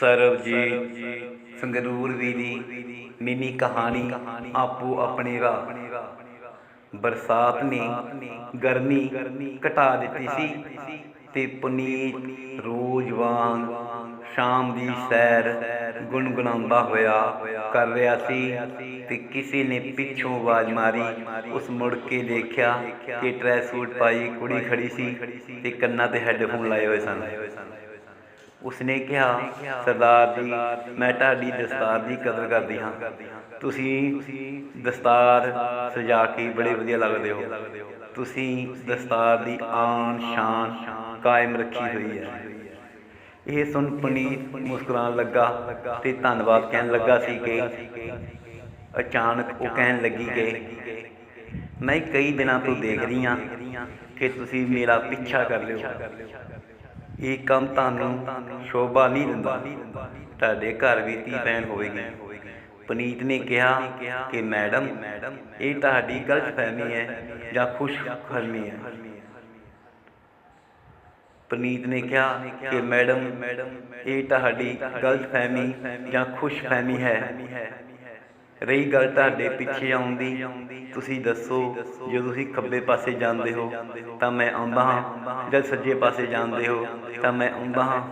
ਸਰਬਜੀਤ ਸੰਗਰੂਰ ਵੀ ਦੀ ਮਿਨੀ ਕਹਾਣੀ ਆਪੋ ਆਪਣੇ ਰਾਹ। ਬਰਸਾਤ ਨੇ ਗਰਮੀ ਘਟਾ ਦਿੱਤੀ ਸੀ ਤੇ ਪੁਨੀਤ ਰੋਜ਼ ਵਾਂਗ ਸ਼ਾਮ ਦੀ ਸੈਰ ਗੁੰਗਣਾਉਂਦਾ ਹੋਇਆ ਕਰ ਰਿਹਾ ਸੀ ਤੇ ਕਿਸੇ ਨੇ ਪਿੱਛੋਂ ਆਵਾਜ਼ ਮਾਰੀ ਉਸ ਮੁੜ ਕੇ ਦੇਖਿਆ ਕਿ ਟਰੈ ਸੂਟ ਪਾਈ ਕੁੜੀ ਖੜੀ ਸੀ ਤੇ ਕੰਨਾਂ ਤੇ ਹੈੱਡਫੋਨ ਲਾਏ ਹੋਏ ਸਨ। ਉਸਨੇ ਕਿਹਾ, ਸਰਦਾਰ ਜੀ, ਮੈਂ ਤੁਹਾਡੀ ਦਸਤਾਰ ਦੀ ਕਦਰ ਕਰਦੀ ਹਾਂ। ਤੁਸੀਂ ਦਸਤਾਰ ਸਜਾ ਕੇ ਬੜੇ ਵਧੀਆ ਲੱਗਦੇ ਹੋ। ਤੁਸੀਂ ਦਸਤਾਰ ਦੀ ਆਨ ਸ਼ਾਨ ਕਾਇਮ ਰੱਖੀ ਹੋਈ ਹੈ। ਇਹ ਸੁਣ ਪੁਨੀਤ ਮੁਸਕਰਾਉਣ ਲੱਗਾ ਤੇ ਧੰਨਵਾਦ ਕਹਿਣ ਲੱਗਾ ਸੀ ਕਿ ਅਚਾਨਕ ਉਹ ਕਹਿਣ ਲੱਗੀ ਕਿ, ਮੈਂ ਕਈ ਦਿਨਾਂ ਤੋਂ ਦੇਖ ਰਹੀ ਹਾਂ ਕਿ ਤੁਸੀਂ ਮੇਰਾ ਪਿੱਛਾ ਕਰ ਲਿਓ ਇਹ ਕੰਮ ਤੁਹਾਨੂੰ ਸ਼ੋਭਾ ਨਹੀਂ ਦਿੰਦਾ। ਤੁਹਾਡੇ ਘਰ ਵੀ ਧੀ ਭੈਣ ਹੋਵੇਗੀ ਪਨੀਤ ਨੇ ਕਿਹਾ ਕਿ ਮੈਡਮ, ਇਹ ਤੁਹਾਡੀ ਗਲਤ ਫਹਿਮੀ ਹੈ ਜਾਂ ਖੁਸ਼ ਫਹਿਮੀ ਹੈ। ਪਨੀਤ ਨੇ ਕਿਹਾ ਕਿ ਮੈਡਮ, ਇਹ ਤੁਹਾਡੀ ਗਲਤ ਫਹਿਮੀ ਜਾਂ ਖੁਸ਼ ਫਹਿਮੀ ਹੈ। ਰਹੀ ਗੱਲ ਤੁਹਾਡੇ ਪਿੱਛੇ ਆਉਣ ਦੀ ਤੁਸੀਂ ਦੱਸੋ ਜੇ ਤੁਸੀਂ ਖੱਬੇ ਪਾਸੇ ਜਾਂਦੇ ਹੋ, ਤਾਂ ਮੈਂ ਆਉਂਦਾ ਹਾਂ ਜਦ ਸੱਜੇ ਪਾਸੇ ਜਾਂਦੇ ਹੋ, ਤਾਂ ਮੈਂ ਆਉਂਦਾ ਹਾਂ।